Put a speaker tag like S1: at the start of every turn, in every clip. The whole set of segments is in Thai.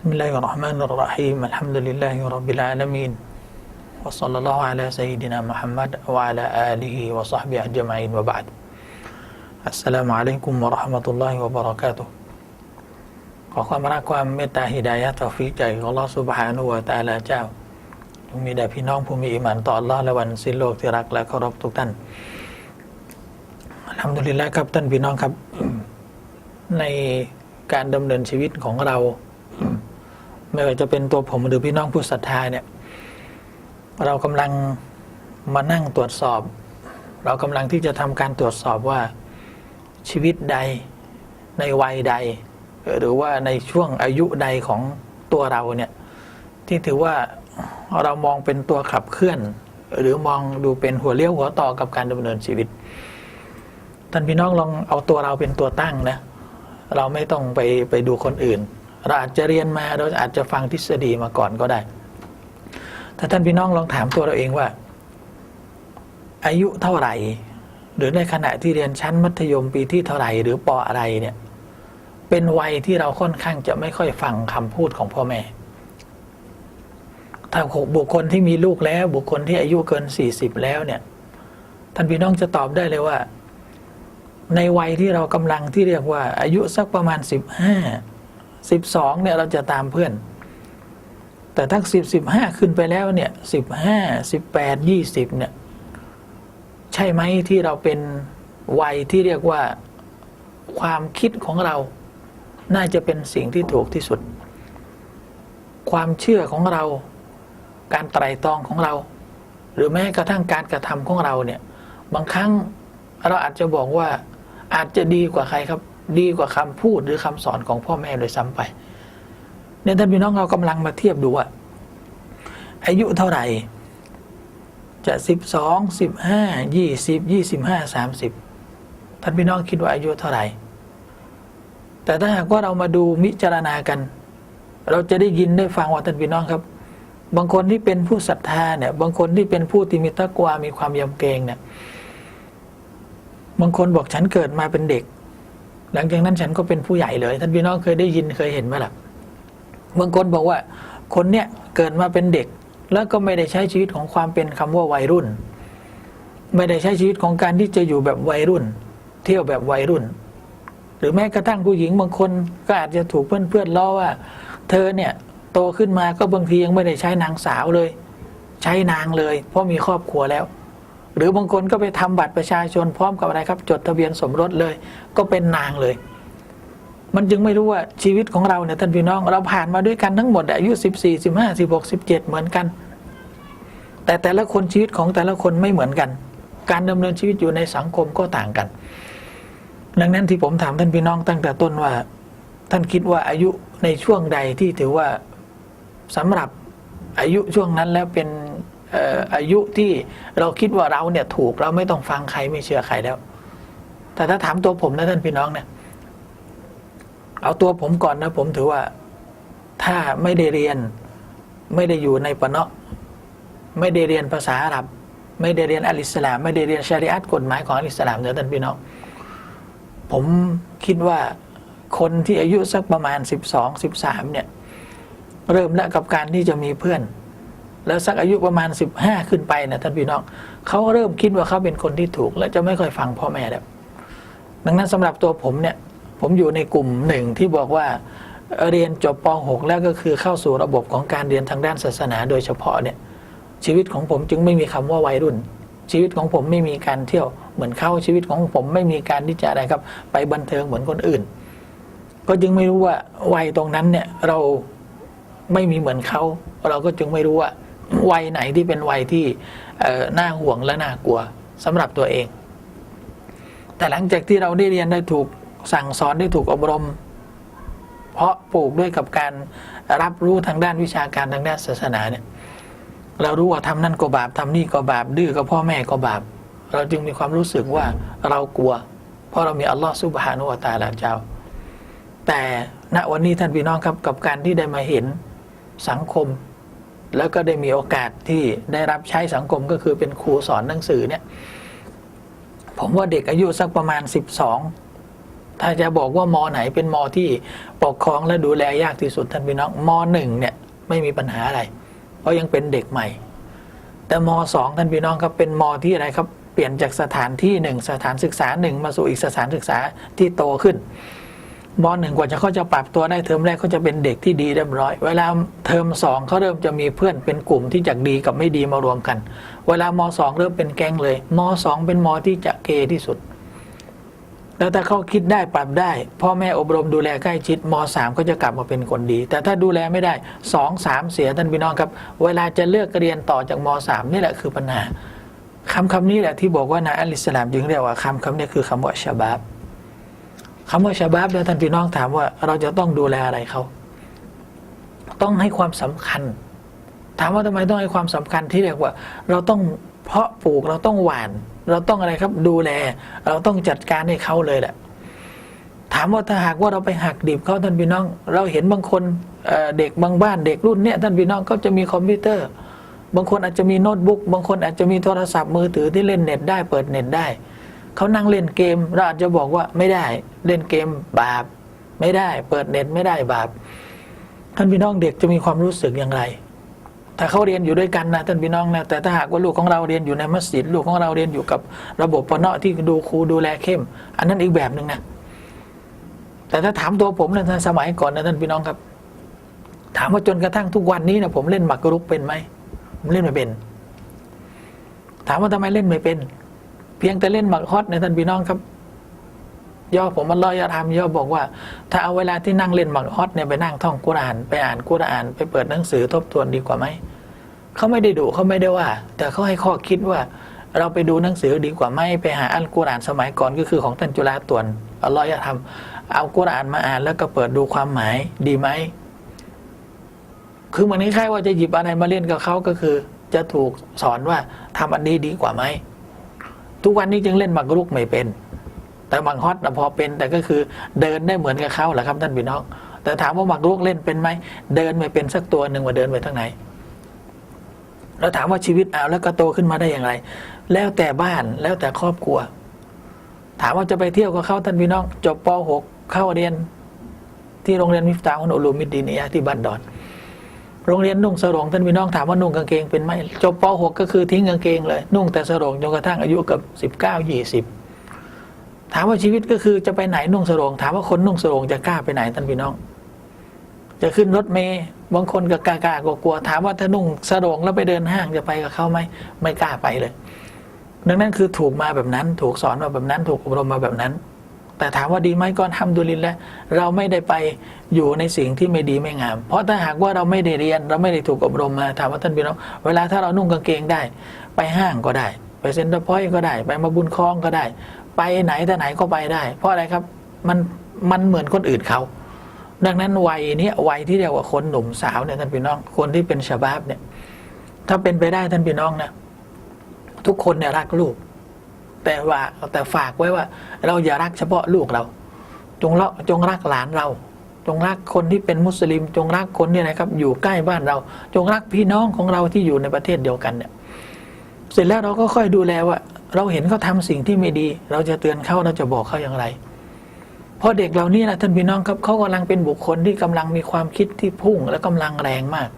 S1: بسم الله الرحمن الرحيم الحمد لله رب العالمين وصلى الله على سيدنا محمد وعلى آله وصحبه أجمعين وبعد السلام عليكم ورحمة الله وبركاته ขอความรักความเมตตาฮิดายะตอฟิกใจของอัลลอฮฺสุบฮานุวะตะอาลาเจ้าจงมีแด่พี่น้องผู้มีอิหมันต่ออัลลอฮ์และวันสิ้นโลกที่รักและเคารพทุกท่านอัลฮัมดุลิลละครับท่านพี่น้องครับ ในการดำเนินชีวิตของเรา ไม่ว่าจะเป็นตัวผมหรือพี่น้องผู้ศรัทธาเนี่ย เรากำลังมานั่งตรวจสอบ เรากำลังที่จะทำการตรวจสอบว่าชีวิตใดในวัยใด หรือว่าในช่วงอายุใดของตัวเราเนี่ยที่ถือว่าเรามองเป็นตัวขับเคลื่อน หรือมองดูเป็นหัวเลี้ยวหัวต่อกับการดำเนินชีวิตท่านพี่น้องลองเอาตัวเราเป็นตัวตั้งนะเราไม่ต้องไปไปดูคนอื่น เราอาจจะเรียนมาเราอาจจะฟังทฤษฎีมาก่อนก็ได้ ถ้าท่านพี่น้องลองถามตัวเราเองว่า อายุเท่าไหร่ หรือในขณะที่เรียนชั้นมัธยมปีที่เท่าไหร่ หรือปออะไรเนี่ย เป็นวัยที่เราค่อนข้างจะไม่ค่อยฟังคำพูดของพ่อแม่ ถ้าบุคคลที่มีลูกแล้ว บุคคลที่อายุเกินสี่สิบแล้วเนี่ย ท่านพี่น้องจะตอบได้เลยว่า ในวัยที่เรากำลังที่เรียกว่า อายุสักประมาณสิบห้า สิบสองเนี่ยเราจะตามเพื่อน แต่ถ้าสิบสิบห้าขึ้นไปแล้วเนี่ยสิบห้าสิบแปดยี่สิบเนี่ยใช่ไหมที่เราเป็นวัยที่เรียกว่าความคิดของเรา น่าจะเป็นสิ่งที่ถูกที่สุด ความเชื่อของเรา การไตรตรองของเรา หรือแม้กระทั่งการกระทำของเราเนี่ย บางครั้งเราอาจจะบอกว่าอาจจะดีกว่าใครครับ ดีกว่าคำพูดหรือคำสอนของพ่อแม่โดยซ้ำไปเนี่ยท่านพี่น้องเรากำลังมาเทียบดูว่าอายุเท่าไหร่ จะสิบสองสิบห้ายี่สิบยี่สิบห้าสามสิบท่านพี่น้องคิดว่าอายุเท่าไหร่ แต่ถ้าหากว่าเรามาดูมิจารณากัน เราจะได้ยินได้ฟังว่าท่านพี่น้องครับ บางคนที่เป็นผู้ศรัทธาเนี่ย บางคนที่เป็นผู้ที่มีตะกวามีความยำเกรงเนี่ยบางคนบอกฉันเกิดมาเป็นเด็ก หลังจากนั้นฉันก็เป็นผู้ใหญ่เลย ท่านพี่น้องเคยได้ยินเคยเห็นไหมล่ะบางคนบอกว่า คนเนี้ยเกิดมาเป็นเด็ก แล้วก็ไม่ได้ใช้ชีวิตของความเป็นคำว่าวัยรุ่น ไม่ได้ใช้ชีวิตของการที่จะอยู่แบบวัยรุ่น เที่ยวแบบวัยรุ่น หรือแม้กระทั่งผู้หญิงบางคนก็อาจจะถูกเพื่อนๆล้อว่า เธอเนี่ยโตขึ้นมาก็บางทียังไม่ได้ใช้นางสาวเลย ใช้นางเลย เพราะมีครอบครัวแล้ว หรือบางคนก็ไปทำบัตรประชาชนพร้อมกับอะไรครับ จดทะเบียนสมรสเลย ก็เป็นนางเลย มันจึงไม่รู้ว่าชีวิตของเราเนี่ยท่านพี่น้อง เราผ่านมาด้วยกันทั้งหมดอายุสิบสี่สิบห้าสิบหกสิบเจ็ดเหมือนกัน แต่แต่ละคนชีวิตของแต่ละคนไม่เหมือนกัน การดำเนินชีวิตอยู่ในสังคมก็ต่างกัน ดังนั้นที่ผมถามท่านพี่น้องตั้งแต่ต้นว่า ท่านคิดว่าอายุในช่วงใดที่ถือว่าสำหรับอายุช่วงนั้นแล้วเป็น อายุที่เราคิดว่าเราเนี่ยถูกเราไม่ต้องฟังใครไม่เชื่อใครแล้ว แต่ถ้าถามตัวผมนะท่านพี่น้องเนี่ย เอาตัวผมก่อนนะ ผมถือว่าถ้าไม่ได้เรียน ไม่ได้อยู่ในปะเนาะไม่ได้เรียนภาษาอาหรับ ไม่ได้เรียนอัลอิสลาม ไม่ได้เรียนชาริอัตกฎหมายของอัลอิสลามเนี่ยท่านพี่น้องผมคิดว่าคนที่อายุสักประมาณสิบสองสิบสามเนี่ย เริ่มล้วกับการที่จะมีเพื่อน แล้วสักอายุประมาณสิบห้าขึ้นไปนะท่านพี่น้องเขาเริ่มคิดว่าเขาเป็นคนที่ถูก และจะไม่ค่อยฟังพ่อแม่แล้วดังนั้นสำหรับตัวผมเนี่ย ผมอยู่ในกลุ่มหนึ่งที่บอกว่าเรียนจบป .6 แล้วก็คือเข้าสู่ระบบของการเรียนทางด้านศาสนาโดยเฉพาะเนี่ย ชีวิตของผมจึงไม่มีคำว่าวัยรุ่น ชีวิตของผมไม่มีการเที่ยวเหมือนเขาชีวิตของผมไม่มีการที่จะอะไรครับ ไปบันเทิงเหมือนคนอื่น ก็จึงไม่รู้ว่าวัยตรงนั้นเนี่ยเราไม่มีเหมือนเขา เราก็จึงไม่รู้ว่า วัยไหนที่เป็นวัยที่น่าห่วงและน่ากลัวสำหรับตัวเอง แต่หลังจากที่เราได้เรียนได้ถูกสั่งสอนได้ถูกอบรม เพราะปลูกด้วยกับการรับรู้ทางด้านวิชาการทางด้านศาสนาเนี่ยเรารู้ว่าทำนั่นก็บาปทำนี่ก็บาปดื้อกับพ่อแม่ก็บาป เราจึงมีความรู้สึกว่าเรากลัว เพราะเรามีอัลลอฮฺซุบฮานุวะตาลาเจ้า แต่ณวันนี้ท่านพี่น้องครับกับการที่ได้มาเห็นสังคม แล้วก็ได้มีโอกาสที่ได้รับใช้สังคมก็คือเป็นครูสอนหนังสือเนี่ย ผมว่าเด็กอายุสักประมาณสิบสองถ้าจะบอกว่ามอไหนเป็นมอที่ปกครองและดูแลยากที่สุดท่านพี่น้องมหนึ่งเนี่ยไม่มีปัญหาอะไร เพราะยังเป็นเด็กใหม่ แต่มสองท่านพี่น้องครับเป็นมอที่อะไรครับ เปลี่ยนจากสถานที่หนึ่งสถานศึกษาหนึ่งมาสู่อีกสถานศึกษาที่โตขึ้น มหนึ่งกว่าจะเขาจะปรับตัวได้เทอมแรกเขาจะเป็นเด็กที่ดีเรียบร้อย เวลาเทอมสองเขาเริ่มจะมีเพื่อนเป็นกลุ่มที่จากดีกับไม่ดีมารวมกัน เวลามสองเริ่มเป็นแก๊งเลยมสองเป็นมที่จะเกที่สุด แล้วถ้าเขาคิดได้ปรับได้ พ่อแม่อบรมดูแลใกล้ชิดมสามก็จะกลับมาเป็นคนดี แต่ถ้าดูแลไม่ได้สองสามเสียท่านพี่น้องครับ เวลาจะเลือกเรียนต่อจากมสามนี่แหละคือปัญหาคำคำนี้แหละที่บอกว่านายอัลอิสลามจึงเรียกว่าคำคำนี้คือคำว่าชาบาบ คำว่าชาบาบแล้วท่านพี่น้องถามว่า เราจะต้องดูแลอะไรเขาต้องให้ความสำคัญ ถามว่าทำไมต้องให้ความสำคัญที่เรียกว่า เราต้องเพาะปลูกเราต้องหว่าน เราต้องอะไรครับดูแล เราต้องจัดการให้เขาเลยแหละถามว่าถ้าหากว่าเราไปหักดิบเขาท่านพี่น้อง เราเห็นบางคนเเด็กบางบ้านเด็กรุ่นเนี้ยท่านพี่น้องเขาจะมีคอมพิวเตอร์ บางคนอาจจะมีโน้ตบุ๊กบางคนอาจจะมีโทรศัพท์มือถือที่เล่นเน็ตได้เปิดเน็ตได้ เขานั่งเล่นเกมเราอาจจะบอกว่าไม่ได้เล่นเกมบาป ไม่ได้ เปิดเน็ตไม่ได้บาป ท่านพี่น้องเด็กจะมีความรู้สึกอย่างไร ถ้าเขาเรียนอยู่ด้วยกันนะท่านพี่น้องนะแต่ถ้าหากว่าลูกของเราเรียนอยู่ในมัสยิดลูกของเราเรียนอยู่กับระบบปนเนาะที่ดูครูดูแลเข้ม อันนั้นอีกแบบหนึ่งนะแต่ถ้าถามตัวผมนะท่านสมัยก่อนนะท่านพี่น้องครับ ถามว่าจนกระทั่งทุกวันนี้นะผมเล่นหมากรุกเป็นไหมผมเล่นไม่เป็น ถามว่าทำไมเล่นไม่เป็น เพียงแต่เล่นหมากฮอตนท่านพี่น้องครับ ย่อผมมันลอยทำย่อบอกว่า ถ้าเอาเวลาที่นั่งเล่นหมากฮอตเนี่ยไปนั่งท่องกุรอาน ไปอ่านกุรอาน ไปเปิดหนังสือทบทวนดีกว่าไหมเขาไม่ได้ดุเขาไม่ได้ว่า แต่เขาให้ข้อคิดว่า เราไปดูหนังสือดีกว่าไหมไปหาอัลกุรอานสมัยก่อนก็คือของท่านจุฬาตวนอัลลอฮ์ทำเอากุรอานมาอ่านแล้วก็เปิดดูความหมายดีไหมคือเหมือนคล้ายๆว่าจะหยิบอะไรมาเล่นกับเขาก็คือ จะถูกสอนว่าทำอันนี้ดีกว่าไหม ทุกวันนี้จึงเล่นหมากรุกไม่เป็น แต่บางฮอตนะพอเป็น แต่ก็คือเดินได้เหมือนกับเขาแหละครับท่านพี่น้อง แต่ถามว่าหมากรุกเล่นเป็นไหมเดินไม่เป็นสักตัวหนึ่งว่าเดินไปทางไหนแล้วถามว่าชีวิตเอาแล้วก็โตขึ้นมาได้อย่างไร แล้วแต่บ้านแล้วแต่ครอบครัว ถามว่าจะไปเที่ยวกับเขาท่านพี่น้อง จบป .6 เข้าเรียนที่โรงเรียนมิฟตาฮุนอุลูมิดดีนียที่บ้านดอน โรงเรียนนุ่งสรงท่านพี่น้องถามว่านุ่งกางเกงเป็นไหมจบป .6 ก็คือทิ้งกางเกงเลย นุ่งแต่สรงจนกระทั่งอายุเกับสิบเก้ายี่สิบถามว่าชีวิตก็คือจะไปไหนนุ่งสรงถามว่าคนนุ่งสรงจะกล้าไปไหนท่านพี่น้อง จะขึ้นรถเมย์บางคนก็กล้ากล้ากลัวถามว่าถ้านุ่งสรงแล้วไปเดินห้างจะไปกับเขาไหมไม่กล้าไปเลย ดังนั้นคือถูกมาแบบนั้น ถูกสอนมาแบบนั้น ถูกอบรมมาแบบนั้น แต่ถามว่าดีไหมก็ทำดุลินแล้วเราไม่ได้ไปอยู่ในสิ่งที่ไม่ดีไม่งาม เพราะถ้าหากว่าเราไม่ได้เรียน เราไม่ได้ถูกอบรมมาถามว่าท่านพี่น้องเวลาถ้าเรานุ่งกางเกงได้ ไปห้างก็ได้ ไปเซ็นเตอร์พอยต์ก็ได้ ไปมาบุญคลองก็ได้ ไปไหนแต่ไหนก็ไปได้ เพราะอะไรครับมันมันเหมือนคนอื่นเขาดังนั้นวัยนี้วัยที่เรียกว่าคนหนุ่มสาวเนี่ยท่านพี่น้อง คนที่เป็นชาบาบเนี่ย ถ้าเป็นไปได้ท่านพี่น้องนะทุกคนเนี่ยรักลูก แต่ว่าแต่ฝากไว้ว่า เราอย่ารักเฉพาะลูกเรา จงรักจงรักหลานเรา จงรักคนที่เป็นมุสลิม จงรักคนเนี่ยนะครับ อยู่ใกล้บ้านเรา จงรักพี่น้องของเราที่อยู่ในประเทศเดียวกันเนี่ยเสร็จแล้วเราก็ค่อยดูแลว่า เราเห็นเขาทาสิ่งที่ไม่ดี เราจะเตือนเขาเราจะบอกเขาอย่างไรเพราะเด็กเหล่านี้นะท่านพี่น้องครับเขากำลังเป็นบุคคลที่กำลังมีความคิดที่พุ่งและกำลังแรงมาก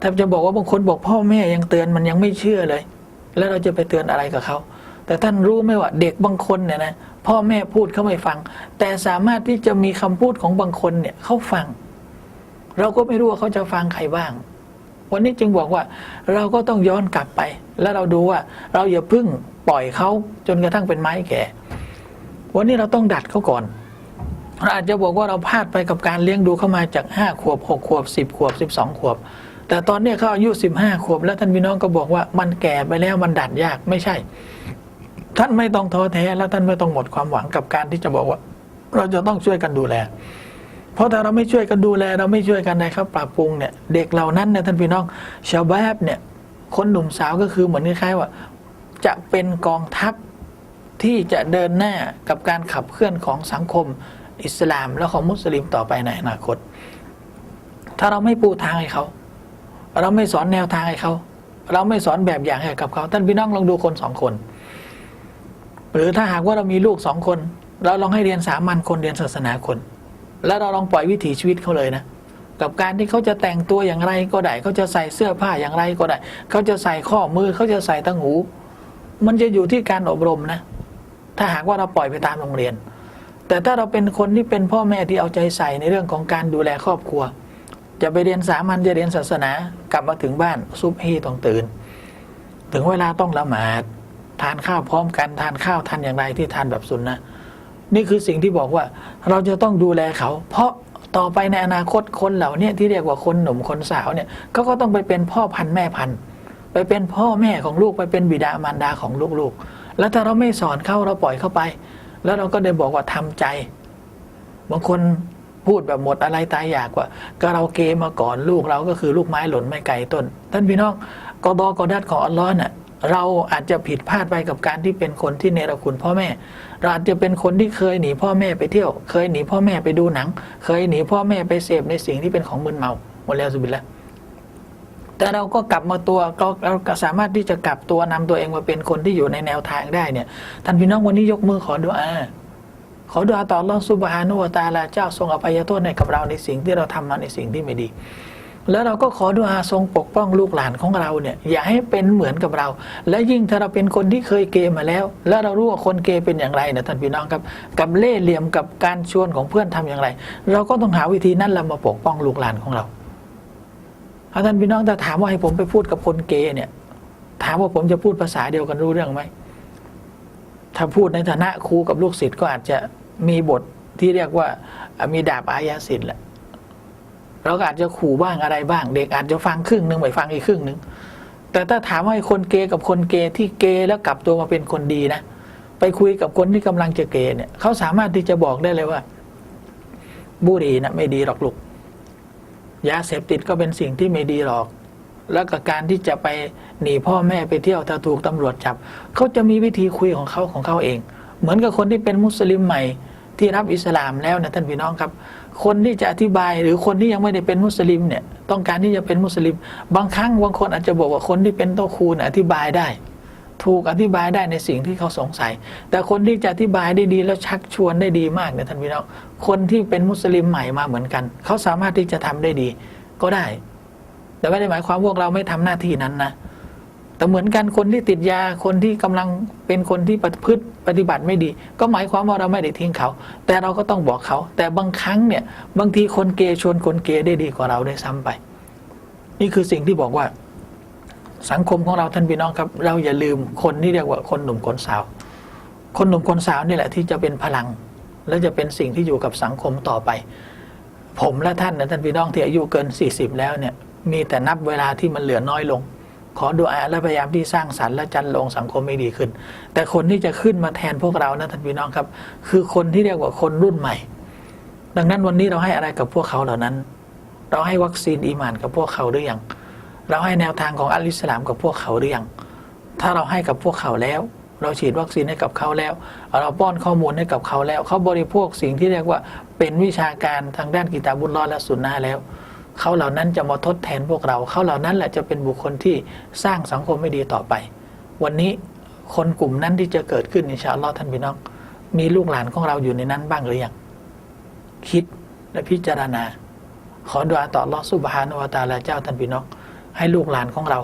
S1: ถ้าจะบอกว่าบางคนบอกพ่อแม่ยังเตือนมันยังไม่เชื่อเลย แล้วเราจะไปเตือนอะไรกับเขา แต่ท่านรู้ไหมว่าเด็กบางคนเนี่ยนะพ่อแม่พูดเขาไม่ฟัง แต่สามารถที่จะมีคำพูดของบางคนเนี่ยเขาฟัง เราก็ไม่รู้ว่าเขาจะฟังใครบ้าง วันนี้จึงบอกว่าเราก็ต้องย้อนกลับไป แล้วเราดูว่า เราอย่าพึ่งปล่อยเขาจนกระทั่งเป็นไม้แก่ วันนี้เราต้องดัดเขาก่อนเราอาจจะบอกว่าเราพลาดไปกับการเลี้ยงดูเข้ามาจากห้าขวบหกขวบสิบขวบสิบสองขวบ แต่ตอนนี้เขาอายุสิบห้าขวบ แล้วท่านพี่น้องก็บอกว่ามันแก่ไปแล้วมันดัดยากไม่ใช่ ท่านไม่ต้องท้อแท้และท่านไม่ต้องหมดความหวังกับการที่จะบอกว่า เราจะต้องช่วยกันดูแล เพราะถ้าเราไม่ช่วยกันดูแล เราไม่ช่วยกันนะครับ ปรับปรุงเนี่ย เด็กเหล่านั้นเนี่ยท่านพี่น้อง ชาวบ้านเนี่ย คนหนุ่มสาวก็คือเหมือนคล้ายๆว่า จะเป็นกองทัพที่จะเดินหน้ากับการขับเคลื่อนของสังคม อิสลามและของมุสลิมต่อไปในอนาคต ถ้าเราไม่ปูทางให้เขา เราไม่สอนแนวทางให้เขา เราไม่สอนแบบอย่างให้กับเขา ท่านพี่น้องลองดูคนสองคน หรือถ้าหากว่าเรามีลูกสองคน เราลองให้เรียนสามัญคนเรียนศาสนาคน แล้วเราลองปล่อยวิถีชีวิตเขาเลยนะกับการที่เขาจะแต่งตัวอย่างไรก็ได้เขาจะใส่เสื้อผ้าอย่างไรก็ได้เขาจะใส่ข้อมือเขาจะใส่ตั้งหู มันจะอยู่ที่การอบรมนะ ถ้าหากว่าเราปล่อยไปตามโรงเรียน แต่ถ้าเราเป็นคนที่เป็นพ่อแม่ที่เอาใจใส่ในเรื่องของการดูแลครอบครัว จะไปเรียนสามัญจะเรียนศาสนากลับมาถึงบ้านซุบฮีต้องตื่น ถึงเวลาต้องละหมาด ทานข้าวพร้อมกันทานข้าวทานอย่างไรที่ทานแบบสุนนะนี่คือสิ่งที่บอกว่าเราจะต้องดูแลเขา เพราะต่อไปในอนาคตคนเหล่านี้ที่เรียกว่าคนหนุ่มคนสาวเนี่ยก็ต้องไปเป็นพ่อพันธุ์แม่พันธุ์ไปเป็นพ่อแม่ของลูกไปเป็นบิดามารดาของลูกๆ แล้วถ้าเราไม่สอนเขาเราปล่อยเข้าไป แล้วเราก็ได้บอกว่าทำใจ บางคนพูดแบบหมดอะไรตายอยากว่า ก็เราเกมาก่อนลูกเราก็คือลูกไม้หล่นไม่ไกลต้น ท่านพี่น้องกดอกอดัดของอัลลอฮ์น่ะ เราอาจจะผิดพลาดไปกับการที่เป็นคนที่เนรคุณพ่อแม่ เราอาจจะเป็นคนที่เคยหนีพ่อแม่ไปเที่ยว เคยหนีพ่อแม่ไปดูหนัง เคยหนีพ่อแม่ไปเสพในสิ่งที่เป็นของมึนเมาหมดแล้วสุบิลละแต่เราก็กลับมาตัวเราเราก็สามารถที่จะกลับตัวนำตัวเองมาเป็นคนที่อยู่ในแนวทางได้เนี่ยท่านพี่น้องวันนี้ยกมือขอดุอาขอดุอาต่ออัลลอฮฺซุบฮานุวตาลาเจ้าทรงอภัยโทษให้กับเราในสิ่งที่เราทำมาในสิ่งที่ไม่ดี แล้วเราก็ขอดุอาทรงปกป้องลูกหลานของเราเนี่ยอย่าให้เป็นเหมือนกับเรา และยิ่งถ้าเราเป็นคนที่เคยเกย์มาแล้ว แล้วเรารู้ว่าคนเกย์เป็นอย่างไรนะท่านพี่น้องครับกับเล่ห์เหลี่ยมกับการชวนของเพื่อนทำอย่างไร เราก็ต้องหาวิธีนั้นเรามาปกป้องลูกหลานของเราถ้าท่านพี่น้องถ้าถามว่าให้ผมไปพูดกับคนเกย์เนี่ย ถามว่าผมจะพูดภาษาเดียวกันรู้เรื่องไหมถ้าพูดในฐานะครูกับลูกศิษย์ก็อาจจะมีบทที่เรียกว่ามีดาบอายาสิทธิ์แหละ เราก็อาจจะขู่บ้างอะไรบ้าง เด็กอาจจะฟังครึ่งหนึ่งไม่ฟังอีกครึ่งหนึ่งแต่ถ้าถามว่าไอ้คนเกย์กับคนเกย์ที่เกย์แล้วกลับตัวมาเป็นคนดีนะไปคุยกับคนที่กำลังจะเกย์เนี่ยเขาสามารถที่จะบอกได้เลยว่า บุหรี่นะไม่ดีหรอกลูกยาเสพติดก็เป็นสิ่งที่ไม่ดีหรอก แล้วก็การที่จะไปหนีพ่อแม่ไปเที่ยวถ้าถูกตำรวจจับเขาจะมีวิธีคุยของเขาของเขาเอง เหมือนกับคนที่เป็นมุสลิมใหม่ที่รับอิสลามแล้วนะท่านพี่น้องครับ คนที่จะอธิบายหรือคนที่ยังไม่ได้เป็นมุสลิมเนี่ยต้องการที่จะเป็นมุสลิม บางครั้งบางคนอาจจะบอกว่าคนที่เป็นโตคูนอธิบายได้ ถูกอธิบายได้ในสิ่งที่เขาสงสัย แต่คนที่จะอธิบายได้ดีแล้วชักชวนได้ดีมากเนี่ยท่านพี่น้องคนที่เป็นมุสลิมใหม่มาเหมือนกัน เขาสามารถที่จะทำได้ดีก็ได้ แต่ไม่ได้หมายความพวกเราไม่ทำหน้าที่นั้นนะ แต่เหมือนกันคนที่ติดยาคนที่กำลังเป็นคนที่ประพฤติปฏิบัติไม่ดี ก็หมายความว่าเราไม่ได้ทิ้งเขา แต่เราก็ต้องบอกเขา แต่บางครั้งเนี่ยบางทีคนเกย์ชวนคนเกย์ได้ดีกว่าเราได้ซ้ำไป นี่คือสิ่งที่บอกว่า สังคมของเราท่านพี่น้องครับ เราอย่าลืมคนที่เรียกว่าคนหนุ่มคนสาว คนหนุ่มคนสาวนี่แหละที่จะเป็นพลัง และจะเป็นสิ่งที่อยู่กับสังคมต่อไป ผมและท่านนะท่านพี่น้องที่อายุเกิน 40 แล้วเนี่ย มีแต่นับเวลาที่มันเหลือน้อยลง ขอดูอาและพยายามที่สร้างสรรค์และจันลงสังคมไม่ดีขึ้น แต่คนที่จะขึ้นมาแทนพวกเรานะท่านพี่น้องครับ คือคนที่เรียกว่าคนรุ่นใหม่ ดังนั้นวันนี้เราให้อะไรกับพวกเขาเหล่านั้น เราให้วัคซีนอีมานกับพวกเขาหรือยังเราให้แนวทางของอัลอิสลามกับพวกเขาหรือยังถ้าเราให้กับพวกเขาแล้วเราฉีดวัคซีนให้กับเขาแล้ว เราป้อนข้อมูลให้กับเขาแล้ว เขาบริโภคสิ่งที่เรียกว่าเป็นวิชาการทางด้านกิตาบุลลอฮ์และสุนนะห์แล้ว เขาเหล่านั้นจะมาทดแทนพวกเรา เขาเหล่านั้นแหละจะเป็นบุคคลที่สร้างสังคมไม่ดีต่อไป วันนี้คนกลุ่มนั้นที่จะเกิดขึ้นอินชาอัลลอฮ์ท่านพี่น้อง มีลูกหลานของเราอยู่ในนั้นบ้างหรือยังคิดและพิจารณา ขอดุอาต่อลอสุบฮานุวะตะอาลาเจ้าท่านพี่น้อง ให้ลูกหลานของเรา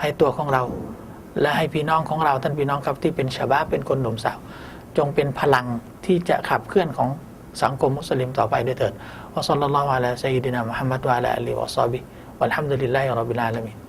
S1: ให้ตัวของเรา และให้พี่น้องของเราท่านพี่น้องครับที่เป็นชาวบ้านเป็นคนหนุ่มสาว จงเป็นพลังที่จะขับเคลื่อนของ สังคมมุสลิมต่อไปด้วยเถิดวะซัลลัลลอฮุอะลัยฮิวะซัลลัมมุฮัมมัดวะอะลาอาลีฮิวะซอฮบิฮิวัลฮัมดุลิลลาฮิร็อบบิลอาลามีน